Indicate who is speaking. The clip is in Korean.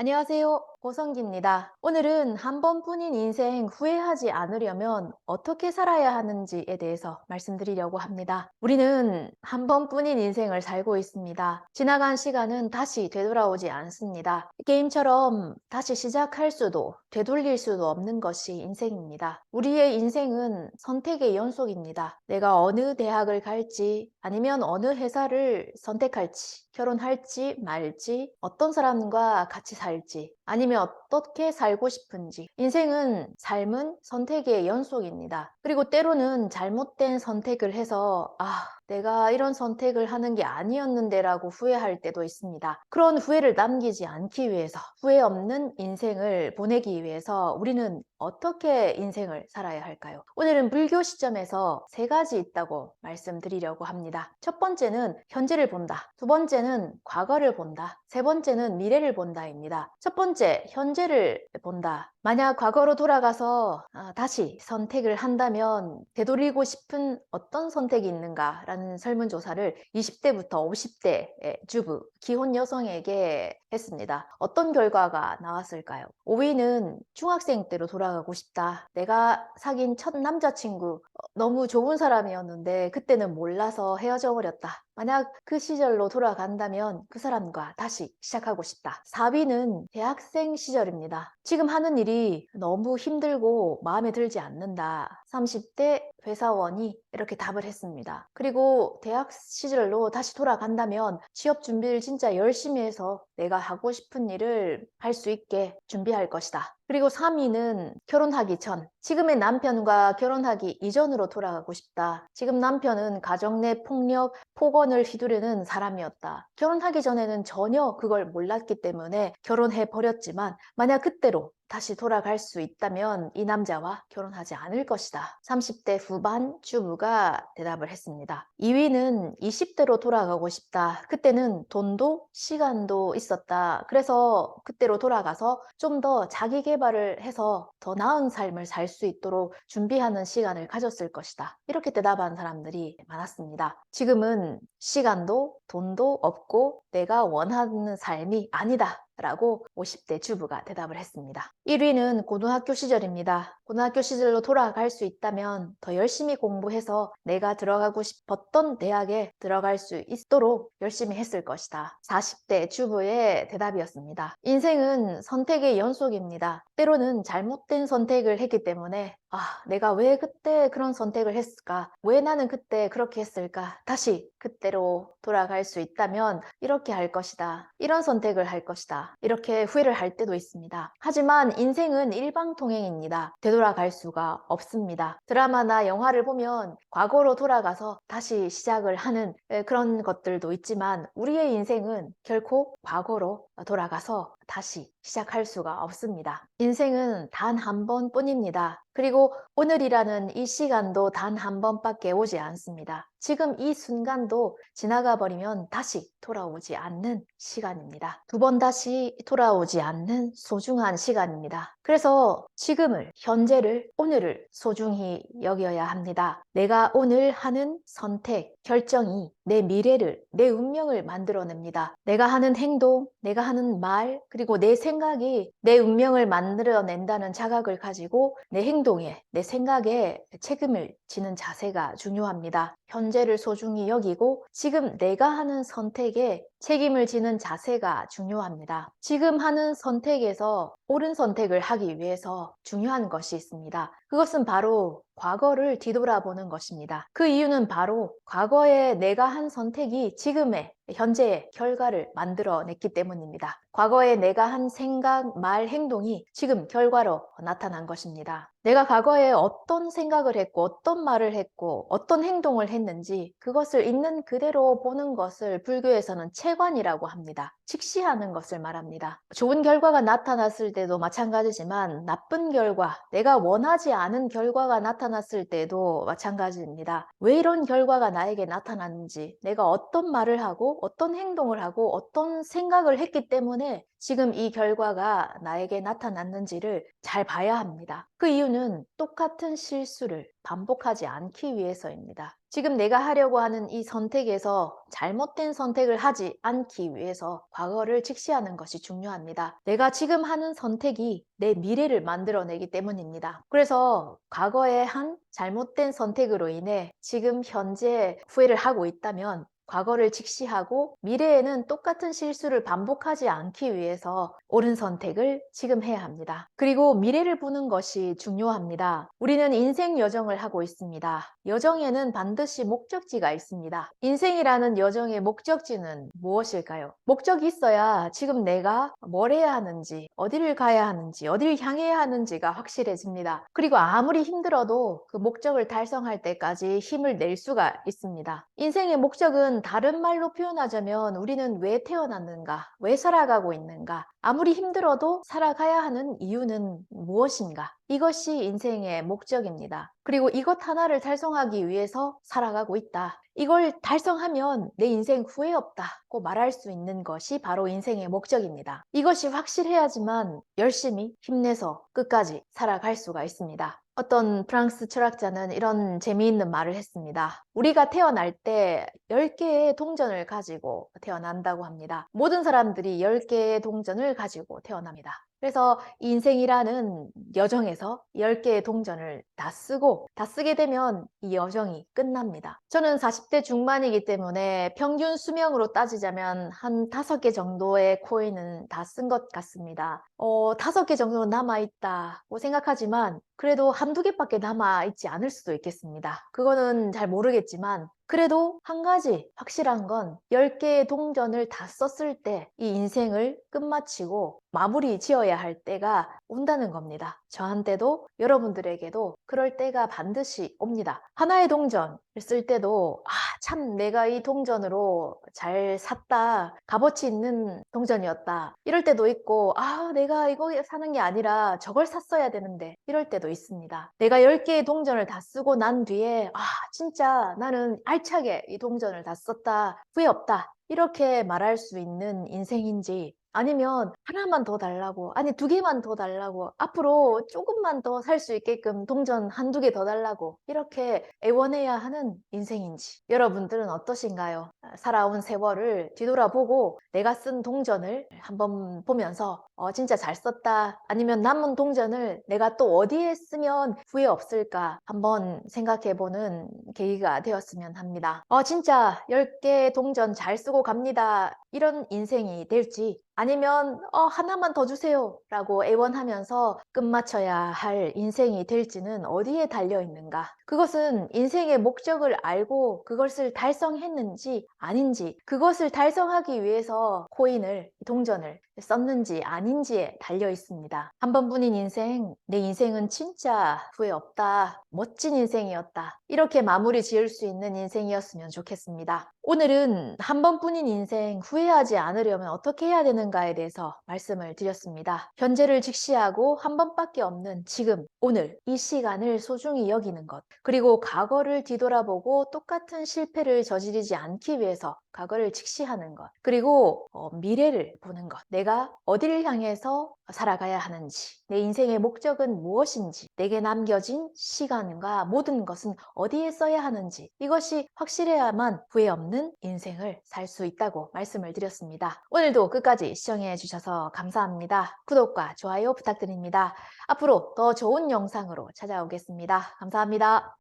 Speaker 1: 안녕하세요. 고성기입니다. 오늘은 한 번뿐인 인생 후회하지 않으려면 어떻게 살아야 하는지에 대해서 말씀드리려고 합니다. 우리는 한 번뿐인 인생을 살고 있습니다. 지나간 시간은 다시 되돌아오지 않습니다. 게임처럼 다시 시작할 수도 되돌릴 수도 없는 것이 인생입니다. 우리의 인생은 선택의 연속입니다. 내가 어느 대학을 갈지 아니면 어느 회사를 선택할지 결혼할지 말지 어떤 사람과 같이 살지 아니면 어떻게 살고 싶은지. 인생은 삶은 선택의 연속입니다. 그리고 때로는 잘못된 선택을 해서, 아, 내가 이런 선택을 하는 게 아니었는데 라고 후회할 때도 있습니다. 그런 후회를 남기지 않기 위해서, 후회 없는 인생을 보내기 위해서 우리는 어떻게 인생을 살아야 할까요? 오늘은 불교 시점에서 세 가지 있다고 말씀드리려고 합니다. 첫 번째는 현재를 본다. 두 번째는 과거를 본다. 세 번째는 미래를 본다입니다. 첫 번째, 현재를 본다. 만약 과거로 돌아가서 아, 다시 선택을 한다면 되돌리고 싶은 어떤 선택이 있는가라는 설문조사를 20대부터 50대 주부, 기혼 여성에게 했습니다. 어떤 결과가 나왔을까요? 5위는 중학생 때로 돌아가고 싶다. 내가 사귄 첫 남자친구 어, 너무 좋은 사람이었는데 그때는 몰라서 헤어져 버렸다. 만약 그 시절로 돌아간다면 그 사람과 다시 시작하고 싶다. 4위는 대학생 시절입니다. 지금 하는 일이 너무 힘들고 마음에 들지 않는다. 30대 회사원이 이렇게 답을 했습니다. 그리고 대학 시절로 다시 돌아간다면 취업 준비를 진짜 열심히 해서 내가 하고 싶은 일을 할 수 있게 준비할 것이다. 그리고 3위는 결혼하기 전, 지금의 남편과 결혼하기 이전으로 돌아가고 싶다. 지금 남편은 가정 내 폭력, 폭언을 휘두르는 사람이었다. 결혼하기 전에는 전혀 그걸 몰랐기 때문에 결혼해 버렸지만 만약 그때로 다시 돌아갈 수 있다면 이 남자와 결혼하지 않을 것이다. 30대 후반 주부가 대답을 했습니다. 2위는 20대로 돌아가고 싶다. 그때는 돈도 시간도 있었다. 그래서 그때로 돌아가서 좀 더 자기 개발을 해서 더 나은 삶을 살 수 있도록 준비하는 시간을 가졌을 것이다. 이렇게 대답한 사람들이 많았습니다. 지금은 시간도 돈도 없고 내가 원하는 삶이 아니다. 라고 50대 주부가 대답을 했습니다. 1위는 고등학교 시절입니다. 고등학교 시절로 돌아갈 수 있다면 더 열심히 공부해서 내가 들어가고 싶었던 대학에 들어갈 수 있도록 열심히 했을 것이다. 40대 주부의 대답이었습니다. 인생은 선택의 연속입니다. 때로는 잘못된 선택을 했기 때문에 아, 내가 왜 그때 그런 선택을 했을까? 왜 나는 그때 그렇게 했을까? 다시 그때 로 돌아갈 수 있다면 이렇게 할 것이다. 이런 선택을 할 것이다. 이렇게 후회를 할 때도 있습니다. 하지만 인생은 일방통행입니다. 되돌아갈 수가 없습니다. 드라마나 영화를 보면 과거로 돌아가서 다시 시작을 하는 그런 것들도 있지만 우리의 인생은 결코 과거로 돌아가서 다시 시작할 수가 없습니다. 인생은 단 한 번뿐입니다. 그리고 오늘이라는 이 시간도 단 한 번밖에 오지 않습니다. 지금 이 순간도 지나가 버리면 다시 돌아오지 않는 시간입니다. 두 번 다시 돌아오지 않는 소중한 시간입니다. 그래서 지금을, 현재를, 오늘을 소중히 여겨야 합니다. 내가 오늘 하는 선택, 결정이 내 미래를, 내 운명을 만들어냅니다. 내가 하는 행동, 내가 하는 말, 그리고 내 생각이 내 운명을 만들어낸다는 자각을 가지고 내 행동에, 내 생각에 책임을 지는 자세가 중요합니다. 현재를 소중히 여기고 지금 내가 하는 선택에 책임을 지는 자세가 중요합니다. 지금 하는 선택에서 옳은 선택을 하기 위해서 중요한 것이 있습니다. 그것은 바로 과거를 뒤돌아보는 것입니다. 그 이유는 바로 과거에 내가 한 선택이 지금의 현재의 결과를 만들어냈기 때문입니다. 과거에 내가 한 생각, 말, 행동이 지금 결과로 나타난 것입니다. 내가 과거에 어떤 생각을 했고 어떤 말을 했고 어떤 행동을 했는지 그것을 있는 그대로 보는 것을 불교에서는 체관이라고 합니다. 직시하는 것을 말합니다. 좋은 결과가 나타났을 때도 마찬가지지만 나쁜 결과, 내가 원하지 않은 결과가 나타났을 때도 마찬가지입니다. 왜 이런 결과가 나에게 나타났는지, 내가 어떤 말을 하고 어떤 행동을 하고 어떤 생각을 했기 때문에 지금 이 결과가 나에게 나타났는지를 잘 봐야 합니다. 그 이유는 똑같은 실수를 반복하지 않기 위해서입니다. 지금 내가 하려고 하는 이 선택에서 잘못된 선택을 하지 않기 위해서 과거를 직시하는 것이 중요합니다. 내가 지금 하는 선택이 내 미래를 만들어내기 때문입니다. 그래서 과거에 한 잘못된 선택으로 인해 지금 현재 후회를 하고 있다면 과거를 직시하고 미래에는 똑같은 실수를 반복하지 않기 위해서 옳은 선택을 지금 해야 합니다. 그리고 미래를 보는 것이 중요합니다. 우리는 인생 여정을 하고 있습니다. 여정에는 반드시 목적지가 있습니다. 인생이라는 여정의 목적지는 무엇일까요? 목적이 있어야 지금 내가 뭘 해야 하는지, 어디를 가야 하는지, 어디를 향해야 하는지가 확실해집니다. 그리고 아무리 힘들어도 그 목적을 달성할 때까지 힘을 낼 수가 있습니다. 인생의 목적은 다른 말로 표현하자면 우리는 왜 태어났는가, 왜 살아가고 있는가, 아무리 힘들어도 살아가야 하는 이유는 무엇인가? 이것이 인생의 목적입니다. 그리고 이것 하나를 달성하기 위해서 살아가고 있다. 이걸 달성하면 내 인생 후회 없다고 말할 수 있는 것이 바로 인생의 목적입니다. 이것이 확실해야지만 열심히 힘내서 끝까지 살아갈 수가 있습니다. 어떤 프랑스 철학자는 이런 재미있는 말을 했습니다. 우리가 태어날 때 10개의 동전을 가지고 태어난다고 합니다. 모든 사람들이 10개의 동전을 가지고 태어납니다. 그래서 인생이라는 여정에서 10개의 동전을 다 쓰고 다 쓰게 되면 이 여정이 끝납니다. 저는 40대 중반이기 때문에 평균 수명으로 따지자면 한 5개 정도의 코인은 다 쓴 것 같습니다. 어, 5개 정도는 남아있다고 생각하지만 그래도 한두 개밖에 남아있지 않을 수도 있겠습니다. 그거는 잘 모르겠지만 그래도 한 가지 확실한 건 10개의 동전을 다 썼을 때 이 인생을 끝마치고 마무리 지어야 할 때가 온다는 겁니다. 저한테도 여러분들에게도 그럴 때가 반드시 옵니다. 하나의 동전을 쓸 때도 아, 참 내가 이 동전으로 잘 샀다. 값어치 있는 동전이었다. 이럴 때도 있고 아, 내가 이거 사는 게 아니라 저걸 샀어야 되는데 이럴 때도 있습니다. 내가 10개의 동전을 다 쓰고 난 뒤에 아, 진짜 나는 알차게 이 동전을 다 썼다. 후회 없다. 이렇게 말할 수 있는 인생인지 아니면 하나만 더 달라고, 아니 두 개만 더 달라고, 앞으로 조금만 더 살 수 있게끔 동전 한두 개 더 달라고 이렇게 애원해야 하는 인생인지 여러분들은 어떠신가요? 살아온 세월을 뒤돌아보고 내가 쓴 동전을 한번 보면서 어, 진짜 잘 썼다 아니면 남은 동전을 내가 또 어디에 쓰면 후회 없을까 한번 생각해보는 계기가 되었으면 합니다. 어, 진짜 10개 동전 잘 쓰고 갑니다. 이런 인생이 될지 아니면 어, 하나만 더 주세요 라고 애원하면서 끝마쳐야 할 인생이 될지는 어디에 달려 있는가 그것은 인생의 목적을 알고 그것을 달성했는지 아닌지 그것을 달성하기 위해서 코인을 동전을 썼는지 아닌지에 달려 있습니다 한 번뿐인 인생 내 인생은 진짜 후회 없다 멋진 인생이었다 이렇게 마무리 지을 수 있는 인생이었으면 좋겠습니다 오늘은 한 번뿐인 인생 후회하지 않으려면 어떻게 해야 되는가에 대해서 말씀을 드렸습니다. 현재를 직시하고 한 번밖에 없는 지금, 오늘, 이 시간을 소중히 여기는 것. 그리고 과거를 뒤돌아보고 똑같은 실패를 저지르지 않기 위해서 과거를 직시하는 것. 그리고 어, 미래를 보는 것. 내가 어디를 향해서 살아가야 하는지, 내 인생의 목적은 무엇인지, 내게 남겨진 시간과 모든 것은 어디에 써야 하는지, 이것이 확실해야만 후회 없는 인생을 살 수 있다고 말씀을 드렸습니다. 오늘도 끝까지 시청해 주셔서 감사합니다. 구독과 좋아요 부탁드립니다. 앞으로 더 좋은 영상으로 찾아오겠습니다. 감사합니다.